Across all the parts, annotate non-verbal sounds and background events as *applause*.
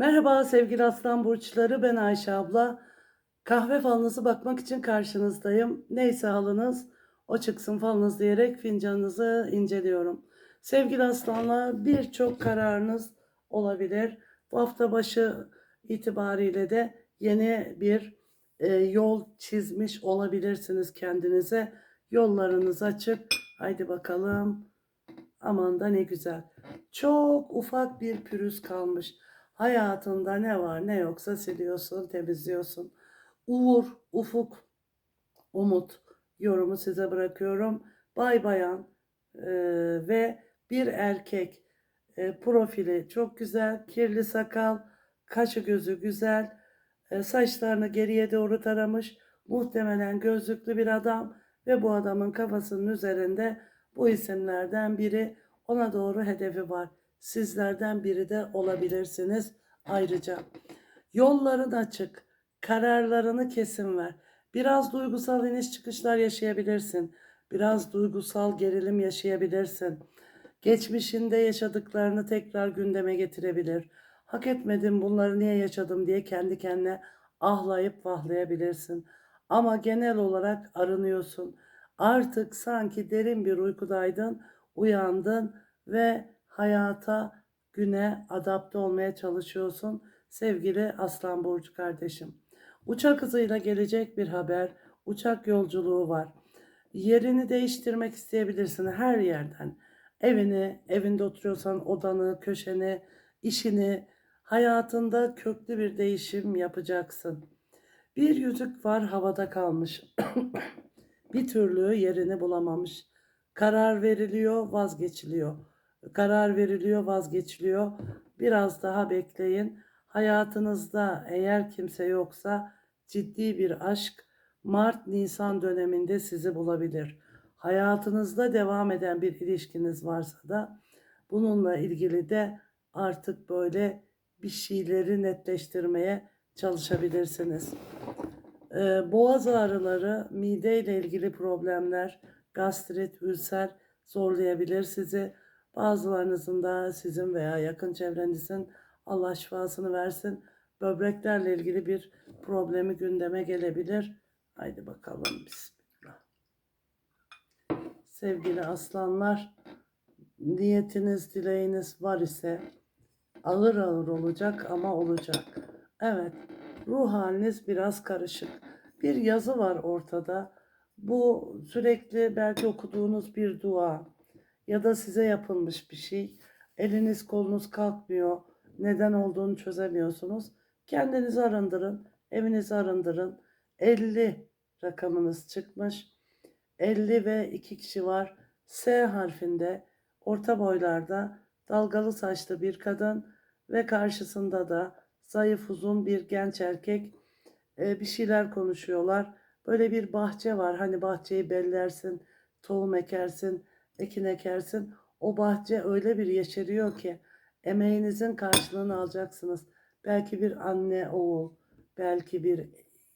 Merhaba sevgili aslan burçları ben Ayşe abla. Kahve falınızı bakmak için karşınızdayım. Neyse halınız o çıksın falınız diyerek fincanınızı inceliyorum. Sevgili aslanlar birçok kararınız olabilir. Bu hafta başı itibariyle de yeni bir e, yol çizmiş olabilirsiniz kendinize. Yollarınız açık. Haydi bakalım. Aman da ne güzel. Çok ufak bir pürüz kalmış. Hayatında ne var ne yoksa siliyorsun, temizliyorsun. Uğur, ufuk, umut yorumu size bırakıyorum. Bay bayan e, ve bir erkek e, profili çok güzel, kirli sakal, kaşı gözü güzel, e, saçlarını geriye doğru taramış, muhtemelen gözlüklü bir adam ve bu adamın kafasının üzerinde bu isimlerden biri ona doğru hedefi var. Sizlerden biri de olabilirsiniz ayrıca. Yolların açık, kararlarını kesin ver. Biraz duygusal iniş çıkışlar yaşayabilirsin. Biraz duygusal gerilim yaşayabilirsin. Geçmişinde yaşadıklarını tekrar gündeme getirebilir. Hak etmedim bunları niye yaşadım diye kendi kendine ahlayıp vahlayabilirsin. Ama genel olarak arınıyorsun. Artık sanki derin bir uykudaydın, uyandın ve hayata, güne adapte olmaya çalışıyorsun sevgili Aslan Burcu kardeşim. Uçak hızıyla gelecek bir haber, uçak yolculuğu var. Yerini değiştirmek isteyebilirsin her yerden. Evini, evinde oturuyorsan odanı, köşeni, işini, hayatında köklü bir değişim yapacaksın. Bir yüzük var havada kalmış. *coughs* bir türlü yerini bulamamış. Karar veriliyor, vazgeçiliyor. Karar veriliyor, vazgeçiliyor. Biraz daha bekleyin. Hayatınızda eğer kimse yoksa ciddi bir aşk Mart-Nisan döneminde sizi bulabilir. Hayatınızda devam eden bir ilişkiniz varsa da bununla ilgili de artık böyle bir şeyleri netleştirmeye çalışabilirsiniz. Ee, boğaz ağrıları, mide ile ilgili problemler, gastrit, ülser zorlayabilir sizi. Bazılarınızın da sizin veya yakın çevrenizin Allah şifasını versin. Böbreklerle ilgili bir problemi gündeme gelebilir. Haydi bakalım bismillah. Sevgili aslanlar, niyetiniz, dileğiniz var ise ağır ağır olacak ama olacak. Evet, ruh haliniz biraz karışık. Bir yazı var ortada. Bu sürekli belki okuduğunuz bir dua ya da size yapılmış bir şey. Eliniz kolunuz kalkmıyor. Neden olduğunu çözemiyorsunuz. Kendinizi arındırın. Evinizi arındırın. 50 rakamınız çıkmış. 50 ve 2 kişi var. S harfinde orta boylarda dalgalı saçlı bir kadın ve karşısında da zayıf uzun bir genç erkek e, bir şeyler konuşuyorlar. Böyle bir bahçe var. Hani bahçeyi bellersin, tohum ekersin, ekin ekersin. O bahçe öyle bir yeşeriyor ki emeğinizin karşılığını alacaksınız. Belki bir anne, oğul, belki bir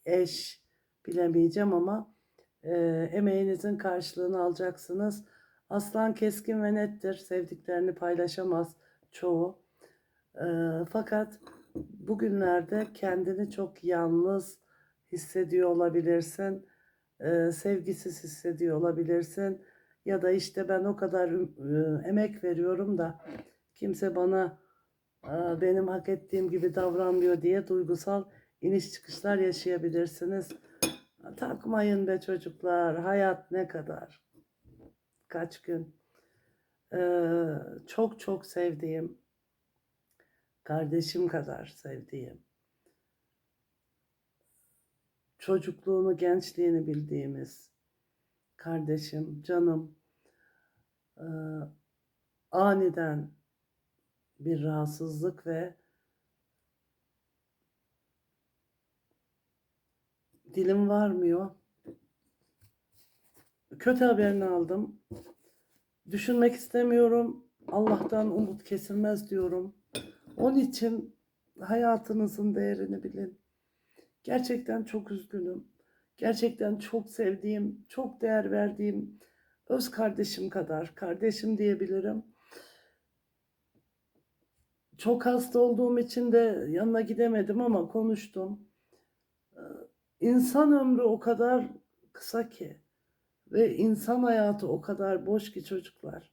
eş bilemeyeceğim ama e, emeğinizin karşılığını alacaksınız. Aslan keskin ve nettir. Sevdiklerini paylaşamaz çoğu. E, fakat bugünlerde kendini çok yalnız hissediyor olabilirsin. E, sevgisiz hissediyor olabilirsin. Ya da işte ben o kadar e, emek veriyorum da kimse bana benim hak ettiğim gibi davranmıyor diye duygusal iniş çıkışlar yaşayabilirsiniz. Takmayın be çocuklar. Hayat ne kadar? Kaç gün? Çok çok sevdiğim, kardeşim kadar sevdiğim, çocukluğunu, gençliğini bildiğimiz kardeşim, canım, aniden bir rahatsızlık ve dilim varmıyor. Kötü haberini aldım. Düşünmek istemiyorum. Allah'tan umut kesilmez diyorum. Onun için hayatınızın değerini bilin. Gerçekten çok üzgünüm. Gerçekten çok sevdiğim, çok değer verdiğim öz kardeşim kadar, kardeşim diyebilirim. Çok hasta olduğum için de yanına gidemedim ama konuştum. Ee, İnsan ömrü o kadar kısa ki ve insan hayatı o kadar boş ki çocuklar.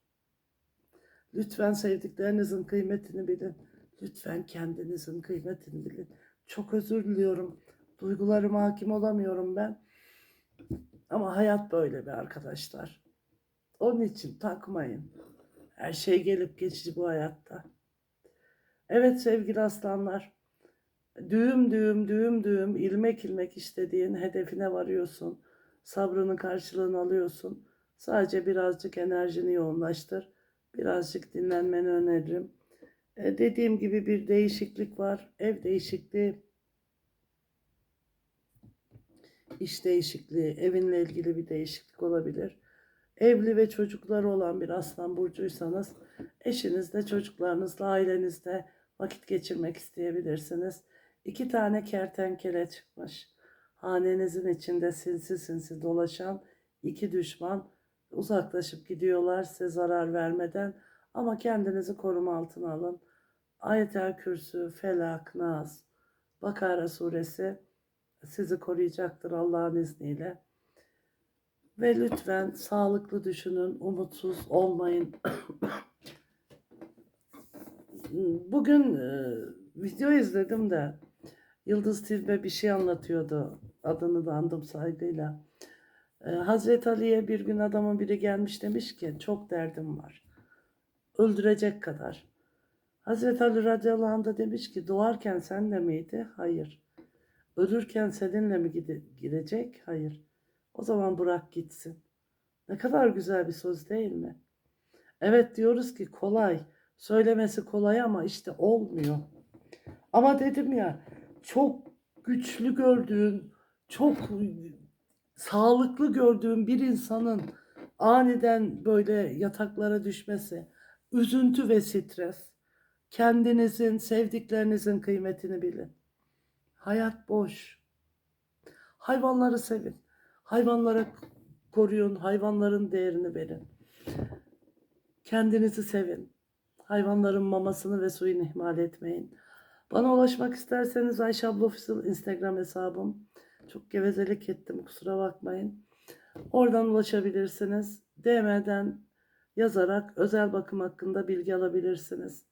Lütfen sevdiklerinizin kıymetini bilin. Lütfen kendinizin kıymetini bilin. Çok özür diliyorum. Duygularıma hakim olamıyorum ben. Ama hayat böyle be arkadaşlar. Onun için takmayın. Her şey gelip geçici bu hayatta. Evet sevgili aslanlar. Düğüm düğüm düğüm düğüm ilmek ilmek istediğin hedefine varıyorsun. Sabrının karşılığını alıyorsun. Sadece birazcık enerjini yoğunlaştır. Birazcık dinlenmeni öneririm. E, dediğim gibi bir değişiklik var. Ev değişikliği, iş değişikliği, evinle ilgili bir değişiklik olabilir. Evli ve çocukları olan bir aslan burcuysanız eşinizle, çocuklarınızla, ailenizle vakit geçirmek isteyebilirsiniz. İki tane kertenkele çıkmış. Hanenizin içinde sinsi sinsi dolaşan iki düşman uzaklaşıp gidiyorlar size zarar vermeden ama kendinizi koruma altına alın. Ayetel Kürsü, Felak, Nas, Bakara suresi sizi koruyacaktır Allah'ın izniyle. Ve lütfen sağlıklı düşünün, umutsuz olmayın. *clears throat* Bugün e, video izledim de Yıldız Tilbe bir şey anlatıyordu. Adını da andım saygıyla. E, Hazreti Ali'ye bir gün adamın biri gelmiş demiş ki çok derdim var. Öldürecek kadar. Hazreti Ali radıyallahu anh da demiş ki doğarken senle miydi? Hayır. Ölürken seninle mi gide- gidecek? Hayır. O zaman bırak gitsin. Ne kadar güzel bir söz değil mi? Evet diyoruz ki kolay. Söylemesi kolay ama işte olmuyor. Ama dedim ya çok güçlü gördüğün, çok sağlıklı gördüğün bir insanın aniden böyle yataklara düşmesi, üzüntü ve stres. Kendinizin, sevdiklerinizin kıymetini bilin. Hayat boş. Hayvanları sevin. Hayvanlara koruyun, hayvanların değerini verin. Kendinizi sevin. Hayvanların mamasını ve suyunu ihmal etmeyin. Bana ulaşmak isterseniz Ayşe abla Official Instagram hesabım. Çok gevezelik ettim kusura bakmayın. Oradan ulaşabilirsiniz. DM'den yazarak özel bakım hakkında bilgi alabilirsiniz.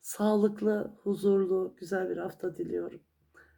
Sağlıklı, huzurlu, güzel bir hafta diliyorum.